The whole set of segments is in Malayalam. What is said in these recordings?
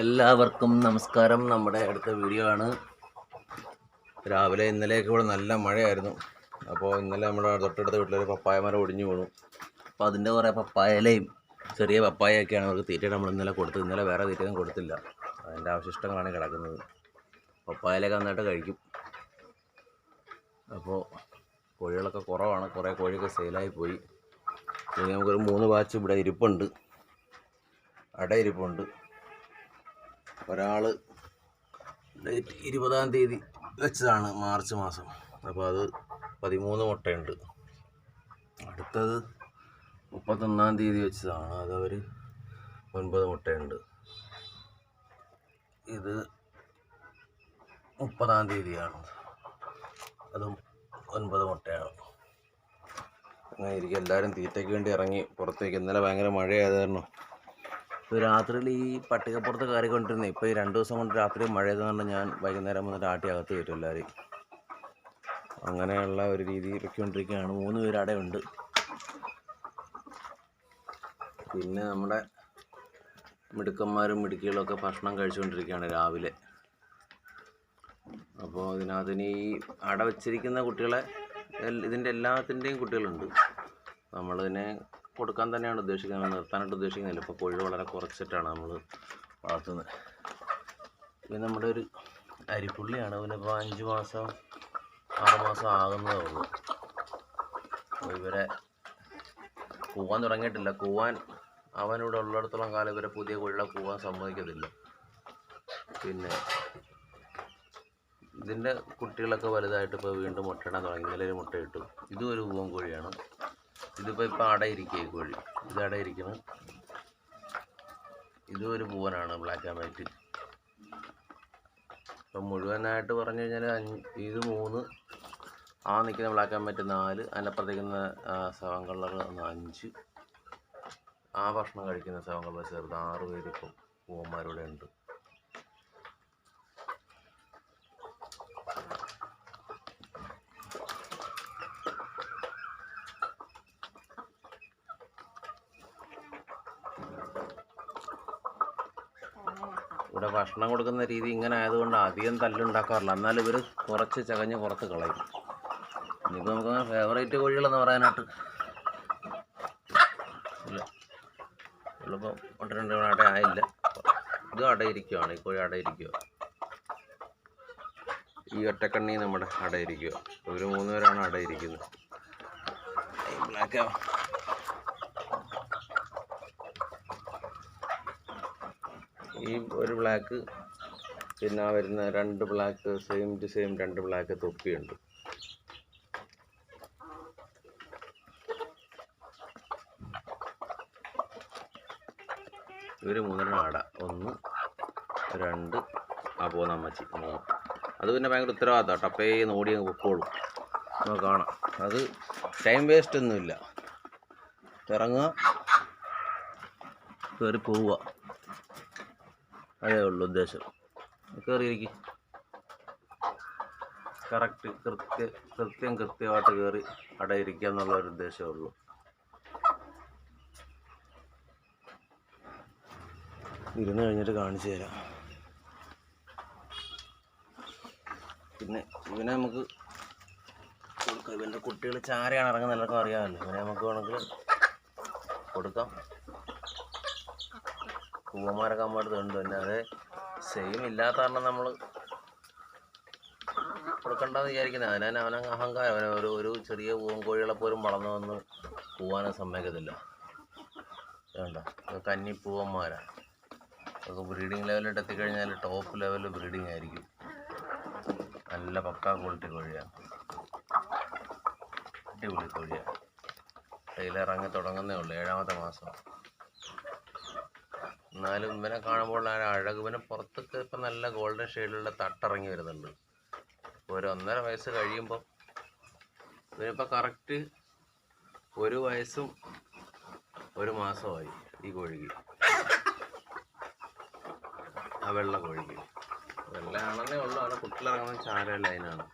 എല്ലാവർക്കും നമസ്കാരം. നമ്മുടെ അടുത്ത വീഡിയോ ആണ്. രാവിലെ ഇന്നലെയൊക്കെ ഇവിടെ നല്ല മഴയായിരുന്നു. അപ്പോൾ ഇന്നലെ നമ്മുടെ തൊട്ടടുത്ത വീട്ടിലൊരു പപ്പായ മരം ഒടിഞ്ഞു വീണു. അപ്പോൾ അതിന്റെ കുറേ പപ്പായലയും ചെറിയ പപ്പായയൊക്കെയാണ് അവർക്ക് തീറ്റ നമ്മൾ ഇന്നലെ കൊടുത്തത്. ഇന്നലെ വേറെ തീറ്റയൊന്നും കൊടുത്തില്ല. അതിന്റെ അവശിഷ്ടങ്ങളാണ് കിടക്കുന്നത്. പപ്പായലൊക്കെ നന്നായിട്ട് കഴിക്കും. അപ്പോൾ കോഴികളൊക്കെ കുറവാണ്. കുറേ കോഴിയൊക്കെ സെയിലായി പോയി. നമുക്കൊരു മൂന്ന് വാച്ച് ഇവിടെ ഇരിപ്പുണ്ട്. അട ഇരിപ്പുണ്ട്. ഒരാൾ ഡേറ്റ് ഇരുപതാം തീയതി വെച്ചതാണ് മാർച്ച് മാസം. അപ്പോൾ അത് പതിമൂന്ന് മുട്ടയുണ്ട്. അടുത്തത് മുപ്പത്തൊന്നാം തീയതി വെച്ചതാണ്. അതവർ ഒൻപത് മുട്ടയുണ്ട്. ഇത് മുപ്പതാം തീയതിയാണ്. അതും ഒൻപത് മുട്ടയാണ്. അങ്ങനെ ഇരിക്കും. എല്ലാവരും തീറ്റയ്ക്ക് വേണ്ടി ഇറങ്ങി പുറത്തേക്ക്. ഇന്നലെ ഭയങ്കര മഴയായത് കാരണം ഇപ്പോൾ രാത്രിയിൽ ഈ പട്ടികപ്പുറത്ത് കയറിക്കൊണ്ടിരുന്നത് ഇപ്പോൾ ഈ രണ്ട് ദിവസം കൊണ്ട് രാത്രി മഴയെന്ന് പറഞ്ഞാൽ ഞാൻ വൈകുന്നേരം വന്നിട്ട് ആട്ടി അകത്ത് കയറ്റും എല്ലാവരെയും. അങ്ങനെയുള്ള ഒരു രീതി വെക്കൊണ്ടിരിക്കുകയാണ് മൂന്ന് പേര് ഉണ്ട്. പിന്നെ നമ്മുടെ മിടുക്കന്മാരും മിടുക്കികളൊക്കെ ഭക്ഷണം കഴിച്ചുകൊണ്ടിരിക്കുകയാണ് രാവിലെ. അപ്പോൾ ഇതിനകത്തിന് ഈ അട വെച്ചിരിക്കുന്ന കുട്ടികളെ ഇതിന്റെ എല്ലാത്തിന്റെയും കുട്ടികളുണ്ട്. നമ്മളിതിനെ കൊടുക്കാൻ തന്നെയാണ് ഉദ്ദേശിക്കുന്നത് നിർത്താനായിട്ട് ഉദ്ദേശിക്കുന്നില്ല. ഇപ്പോൾ കോഴി വളരെ കുറച്ചിട്ടാണ് നമ്മൾ വളർത്തുന്നത്. ഇത് നമ്മുടെ ഒരു അരിപ്പുള്ളിയാണ്. അവനിപ്പോൾ അഞ്ച് മാസം ആറ് മാസം ആകുന്നതേ ഉള്ളൂ. ഇവരെ കൂവാൻ തുടങ്ങിയിട്ടില്ല. കൂവാൻ അവനിവിടെ ഉള്ളിടത്തോളം കാലം ഇവരെ പുതിയ കോഴികളെ കൂവാൻ സമ്മതിക്കത്തില്ല. പിന്നെ ഇതിന്റെ കുട്ടികളൊക്കെ വലുതായിട്ട് ഇപ്പോൾ വീണ്ടും മുട്ടയിടാൻ തുടങ്ങി. നിലയിൽ ഒരു മുട്ട ഇട്ടു. ഇതും ഒരു പൂവൻ കോഴിയാണ്. ഇതിപ്പോൾ ഇപ്പോൾ അടയിരിക്കുക ഈ കോഴി. ഇത് അടയിരിക്കുന്നു ഇതും ഒരു പൂവനാണ് ബ്ലാക്ക് ആൻഡ് വൈറ്റ് ഇപ്പം മുഴുവനായിട്ട് പറഞ്ഞു കഴിഞ്ഞാൽ അഞ്ച് ഇത് മൂന്ന് ആ നിൽക്കുന്ന ബ്ലാക്ക് ആൻഡ് വൈറ്റ് നാല് അതിനപ്പുറത്തേക്കുന്ന സെവൻ കളർ അഞ്ച്. ആ ഭക്ഷണം കഴിക്കുന്ന സെവൻ കളർ ചെറുത് ആറ് ഇപ്പം പൂവന്മാരിവിടെ ഉണ്ട് ഇവിടെ ഭക്ഷണം കൊടുക്കുന്ന രീതി ഇങ്ങനെ ആയതുകൊണ്ട് അധികം തല്ലുണ്ടാക്കാറില്ല. എന്നാലും ഇവർ കുറച്ച് ചകഞ്ഞ് പുറത്ത് കളയും. ഇനിയിപ്പോൾ നമുക്ക് ഫേവറേറ്റ് കോഴികളെന്ന് പറയാനായിട്ട് ഇല്ല. ഉള്ളിപ്പോൾ ഒന്ന് രണ്ട് അട ആയില്ല. ഇതും അടയിരിക്കുവാണ് ഈ കോഴി അടയിരിക്കുക ഈ ഒറ്റക്കണ്ണി നമ്മുടെ അടയിരിക്കുക ഒരു മൂന്ന് പേരാണ് അടയിരിക്കുന്നത് ബ്ലാക്ക് ഈ ഒരു ബ്ലാക്ക് പിന്നെ ആ വരുന്ന രണ്ട് ബ്ലാക്ക് സെയിം ടു സെയിം രണ്ട് ബ്ലാക്ക് തൊപ്പിയുണ്ട്. ഇവർ മൂന്നെണ്ണം ആട. ഒന്ന് രണ്ട് ആ പോകുന്ന അമ്മച്ചി മൂന്ന്. അത് പിന്നെ ഭയങ്കര ഉത്തരവാദിത്തം ടപ്പേ നോടി അങ്ങ് പൊക്കോളും. നമുക്ക് കാണാം. അത് ടൈം വേസ്റ്റ് ഒന്നുമില്ല. ഇറങ്ങുക കയറി പോവുക. അതേ ഉള്ളൂ ഉദ്ദേശം കയറിയിരിക്കും കറക്റ്റ് കൃത്യ കൃത്യം കൃത്യമായിട്ട് കയറി അവിടെ ഇരിക്കുക എന്നുള്ള ഒരു ഉദ്ദേശമേ ഉള്ളൂ. ഇരുന്ന് കഴിഞ്ഞിട്ട് കാണിച്ചു തരാം. പിന്നെ ഇവനെ നമുക്ക് കൊടുക്കാം ഇവന്റെ കുട്ടികൾ ചാരയാണ് ഇറങ്ങുന്നത് എല്ലാവർക്കും അറിയാമല്ലോ. ഇവനെ നമുക്ക് വേണമെങ്കിൽ കൊടുക്കാം. പൂവന്മാരൊക്കെ നമ്മുടെ അടുത്തുണ്ട് പിന്നെ അത് സെയിം ഇല്ലാത്ത കാരണം നമ്മൾ കൊടുക്കണ്ടെന്ന് വിചാരിക്കുന്നത് അതിനാണ് അവനെ അഹങ്കാരം. അവനെ ഒരു ഒരു ചെറിയ പൂവൻ കോഴികളെ പോലും വളർന്നു വന്ന് പോവാനും സമ്മതിക്കത്തില്ല. വേണ്ട കന്നിപ്പൂവന്മാരാണ് അതൊക്കെ ബ്രീഡിങ് ലെവലിലോട്ട് എത്തിക്കഴിഞ്ഞാൽ ടോപ്പ് ലെവൽ ബ്രീഡിംഗ് ആയിരിക്കും. നല്ല പക്കാ ക്വാളിറ്റി കോഴിയാണ് അടിപൊളി കോഴിയാണ് ടൈലിറങ്ങി തുടങ്ങുന്നേ ഉള്ളൂ. ഏഴാമത്തെ മാസം. എന്നാലും ഇവനെ കാണുമ്പോൾ ആ അഴക് ഇവനെ പുറത്തൊക്കെ ഇപ്പം നല്ല ഗോൾഡൻ ഷെയ്ഡിലുള്ള തട്ടിറങ്ങി വരുന്നുണ്ട്. ഒരു ഒന്നര വയസ്സ് കഴിയുമ്പോൾ ഇവനിപ്പോൾ കറക്റ്റ് ഒരു വയസ്സും ഒരു മാസമായി ഈ കോഴിക്ക്. ആ വെള്ള കോഴിക്ക്. വെള്ളയാണെന്നേ ഉള്ളൂ അവിടെ കുട്ടിലിറങ്ങുന്ന ചാര ലൈനാണ്.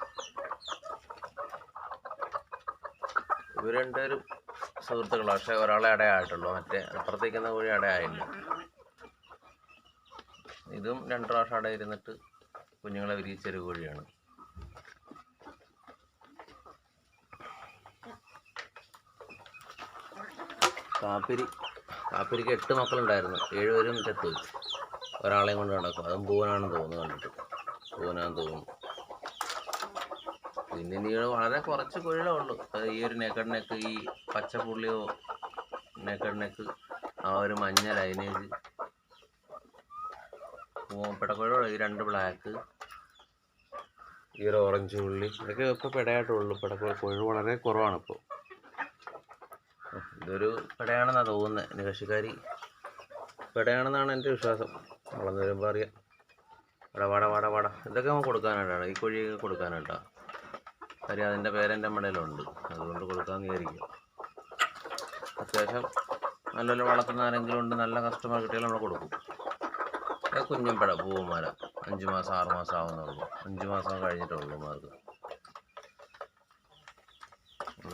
ഇവർ രണ്ടുപേരും സുഹൃത്തുക്കളാണ് പക്ഷേ ഒരാളെ അടയായിട്ടുള്ളൂ മറ്റേ അപ്പുറത്തേക്കുന്ന കോഴി അടയായില്ല ഇതും രണ്ട് പ്രാവശ്യം അവിടെ ഇരുന്നിട്ട് കുഞ്ഞുങ്ങളെ വിരിയിച്ചൊരു കോഴിയാണ്. കാപ്പിരി കാപ്പിരിക്ക് എട്ട് മക്കളുണ്ടായിരുന്നു. ഏഴുപേരും ചത്തുപോയി ഒരാളെയും കൊണ്ട് നടക്കും. അതും പൂവനാണെന്ന് തോന്നുന്നു കണ്ടിട്ട്. പൂവനാന്ന് തോന്നുന്നു. പിന്നെ നീ വളരെ കുറച്ച് കോഴികളേ ഉള്ളൂ. ഈ ഒരു നേക്കഡ് നെക്ക് ഈ പച്ചപ്പുള്ളിയോ നെക്കഡ് നെക്ക് ആ ഒരു മഞ്ഞ ലൈനേജ് പിടക്കോഴികളോ ഈ രണ്ട് ബ്ലാക്ക് ഈ ഒരു ഓറഞ്ച് ഉള്ളി. ഇതൊക്കെ ഇപ്പോൾ പെടയായിട്ടുള്ളൂ പെടക്കുഴ കൊഴു വളരെ കുറവാണ് ഇപ്പോൾ ഇതൊരു പെടയാണെന്നാ തോന്നുന്നത് എന്റെ പെടയാണെന്നാണ് എന്റെ എന്റെ വിശ്വാസം. വളർന്നു വരുമ്പോൾ അറിയാം. വട വട വട വട. ഇതൊക്കെ നമുക്ക് കൊടുക്കാനായിട്ടാണ്. ഈ കുഴിയൊക്കെ കൊടുക്കാനായിട്ടാണ് കാര്യം അതിന്റെ പേരെന്റെ മടയിലുണ്ട് അതുകൊണ്ട് കൊടുക്കാമെന്ന് വിചാരിക്കും. അത്യാവശ്യം നല്ലൊരു വളർത്തുന്ന ആരെങ്കിലും ഉണ്ട് നല്ല കസ്റ്റമർ കിട്ടിയാൽ നമ്മൾ കൊടുക്കും. ഇത് കുഞ്ഞും പിട പൂവന്മാര. അഞ്ചു മാസം ആറ് മാസം ആവുന്നുള്ളൂ. അഞ്ചു മാസം കഴിഞ്ഞിട്ടുള്ളൂ മാർക്ക്.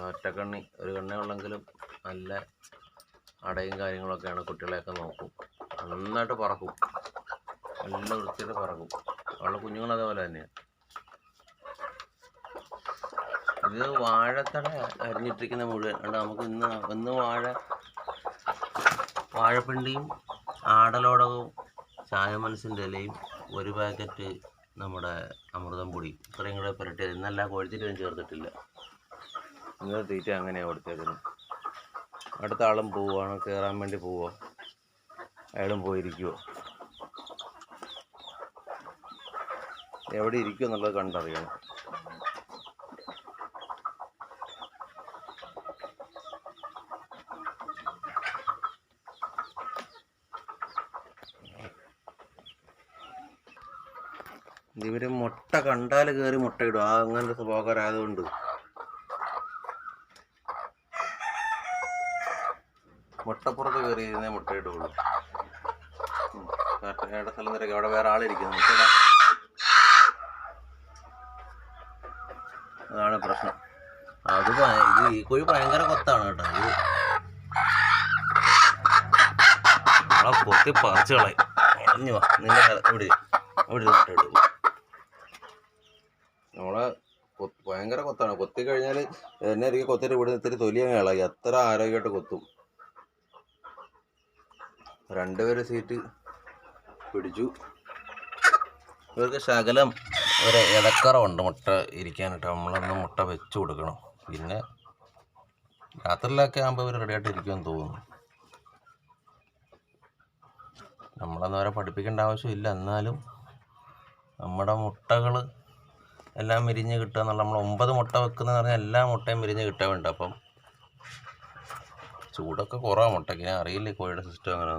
ഒറ്റക്കണ്ണി ഒരു കണ്ണേ ഉള്ളെങ്കിലും നല്ല അടയും കാര്യങ്ങളൊക്കെയാണ് കുട്ടികളെയൊക്കെ നോക്കും. നന്നായിട്ട് പറക്കും. നല്ല വൃത്തിയായിട്ട് പറക്കും. അവളുടെ കുഞ്ഞുങ്ങൾ അതേപോലെ തന്നെയാണ് ഇത് വാഴത്തട അരിഞ്ഞിട്ടിരിക്കുന്ന മുഴുവൻ അതുകൊണ്ട് നമുക്ക് ഇന്ന് ഇന്ന് വാഴ വാഴപ്പിണ്ടിയും ആടലോടകവും ചായമനസിന്റെ ഇലയും ഒരു പാക്കറ്റ് നമ്മുടെ അമൃതം പൊടി. ഇത്രയും കൂടെ പുരട്ടിയത്. ഇന്നല്ല കോഴിത്തിരിയും ചേർത്തിട്ടില്ല. ഇന്നലെ തീറ്റ അങ്ങനെയാണ് കൊടുത്തേക്കുന്നത് അടുത്ത ആളും പോവുകയാണ് കയറാൻ വേണ്ടി പോവുക അയാളും പോയിരിക്കുമോ എവിടെ ഇരിക്കുമോ എന്നുള്ളത് കണ്ടറിയണം ഇവർ മുട്ട കണ്ടാൽ കയറി മുട്ടയിടും. ആ അങ്ങനത്തെ സ്വഭാവക്കാരായതുകൊണ്ട്. മുട്ടപ്പുറത്ത് കയറി ഇരുന്നേ മുട്ടയിടുള്ളൂ. ഇട സ്ഥലം തിരക്ക്. അവിടെ വേറെ ആളിരിക്കുന്നു അതാണ് പ്രശ്നം. അത് ഇത് ഈ കോഴി ഭയങ്കര കൊത്താണ് കേട്ടോ. ഇത് കൊത്തി പറിച്ചു കളയും. നിന്റെ ഇവിടെ ഇവിടെ മുട്ടയിടും നമ്മളെ കൊത്ത് ഭയങ്കര കൊത്താണ്. കൊത്തി കഴിഞ്ഞാൽ എന്നെ ഇരിക്കും കൊത്തിട്ട് ഇവിടെ ഇത്തിരി തൊലിയങ്ങ് ഇളകി. അത്ര ആരോഗ്യമായിട്ട് കൊത്തും. രണ്ടുപേര് സീറ്റ് പിടിച്ചു. ഇവർക്ക് ശകലം ഒരു ഇടക്കറവുണ്ട് മുട്ട ഇരിക്കാനായിട്ട്. നമ്മളൊന്ന് മുട്ട വെച്ച് കൊടുക്കണം. പിന്നെ രാത്രിയിലൊക്കെ ആകുമ്പോൾ ഇവർ റെഡിയായിട്ട് ഇരിക്കുമെന്ന് തോന്നുന്നു. നമ്മളൊന്നും അവരെ പഠിപ്പിക്കേണ്ട ആവശ്യമില്ല. എന്നാലും നമ്മുടെ മുട്ടകൾ എല്ലാം വിരിഞ്ഞ് കിട്ടുക എന്നുള്ള നമ്മൾ ഒമ്പത് മുട്ട വെക്കുന്നതെന്ന് പറഞ്ഞാൽ എല്ലാ മുട്ടയും വിരിഞ്ഞ് വേണ്ട. അപ്പം ചൂടൊക്കെ കുറവാണ് മുട്ടയ്ക്ക്. ഞാൻ അറിയില്ല കോഴിയുടെ സിസ്റ്റം അങ്ങനെ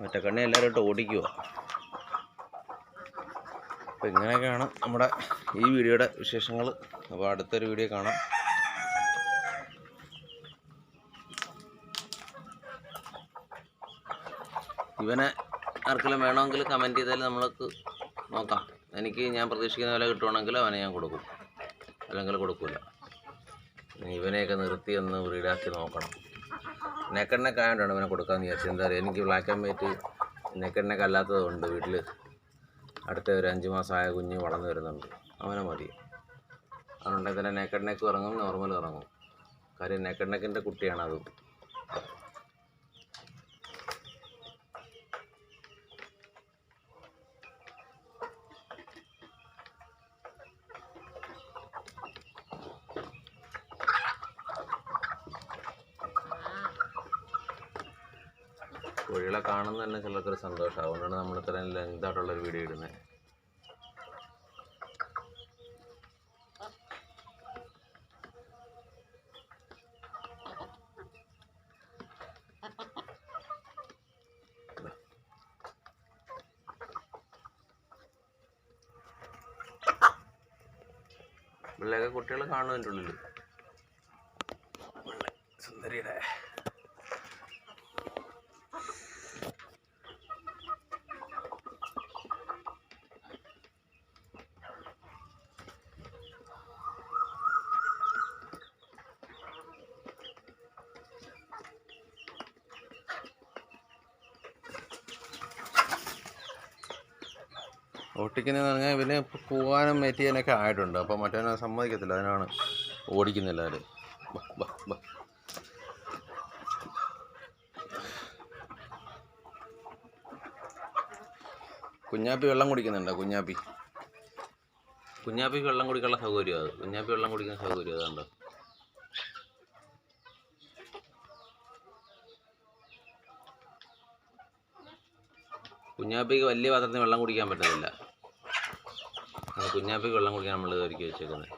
മുറ്റക്കണ്ണി എല്ലാവരും ഇട്ട് ഓടിക്കുക അപ്പോൾ ഇങ്ങനെയൊക്കെയാണ് നമ്മുടെ ഈ വീഡിയോയുടെ വിശേഷങ്ങൾ. അപ്പോൾ അടുത്തൊരു വീഡിയോ കാണാം. ഇവനെ ആർക്കെങ്കിലും വേണമെങ്കിൽ കമന്റ് ചെയ്താൽ നമ്മൾക്ക് നോക്കാം. എനിക്ക് ഞാൻ പ്രതീക്ഷിക്കുന്ന വില കിട്ടുവാണെങ്കിൽ അവനെ ഞാൻ കൊടുക്കും. അല്ലെങ്കിൽ കൊടുക്കില്ല ഇവനെയൊക്കെ നിർത്തി ഒന്ന് ബ്രീഡാക്കി നോക്കണം. നെക്കണ്ണൊക്കെ ആയതുകൊണ്ടാണ് ഇവനെ കൊടുക്കാമെന്ന് വിചാരിച്ചത്. എന്താ പറയുക എനിക്ക് ബ്ലാക്ക് ആൻഡ് വൈറ്റ് നെക്കണ്ണൊക്കെ അല്ലാത്തതുകൊണ്ട് വീട്ടിൽ അടുത്ത ഒരു അഞ്ച് മാസമായ കുഞ്ഞ് വളർന്നു വരുന്നുണ്ട്. അവനെ മതി. അതുകൊണ്ടെങ്കിൽ തന്നെ നെക്കഡ് നെക്ക് ഇറങ്ങും നോർമൽ ഇറങ്ങും. കാര്യം നെക്കഡ് കുട്ടിയാണ് അതും കോഴികളെ കാണുന്ന തന്നെ ചിലർക്കൊരു സന്തോഷമാണ് അതുകൊണ്ടാണ് നമ്മൾ ഇത്രയും ലെങ്ത് ആയിട്ടുള്ളൊരു വീഡിയോ ഇടുന്നത് പിള്ളേരൊക്കെ കുട്ടികൾ കാണും ഉള്ളിൽ സുന്ദരിയുടെ ഓട്ടിക്കുന്നതെന്ന് പറഞ്ഞാൽ ഇവന് പോകാനും മെറ്റിയാനൊക്കെ ആയിട്ടുണ്ട്. അപ്പോൾ മറ്റവനെ സമ്മതിക്കത്തില്ല. അതിനാണ് ഓടിക്കുന്നില്ല അവർ കുഞ്ഞാപ്പി വെള്ളം കുടിക്കുന്നുണ്ടോ? കുഞ്ഞാപ്പി. കുഞ്ഞാപ്പിക്ക് വെള്ളം കുടിക്കാനുള്ള സൗകര്യം അത്. കുഞ്ഞാപ്പി വെള്ളം കുടിക്കുന്ന സൗകര്യം അതുണ്ടോ കുഞ്ഞാപ്പിക്ക് വലിയ പാത്രത്തിൽ വെള്ളം കുടിക്കാൻ പറ്റത്തില്ല. അത് കുഞ്ഞാപ്പിക്ക് വെള്ളം കുടിക്കാൻ നമ്മൾ ഒരുക്കി വെച്ചേക്കുന്നത്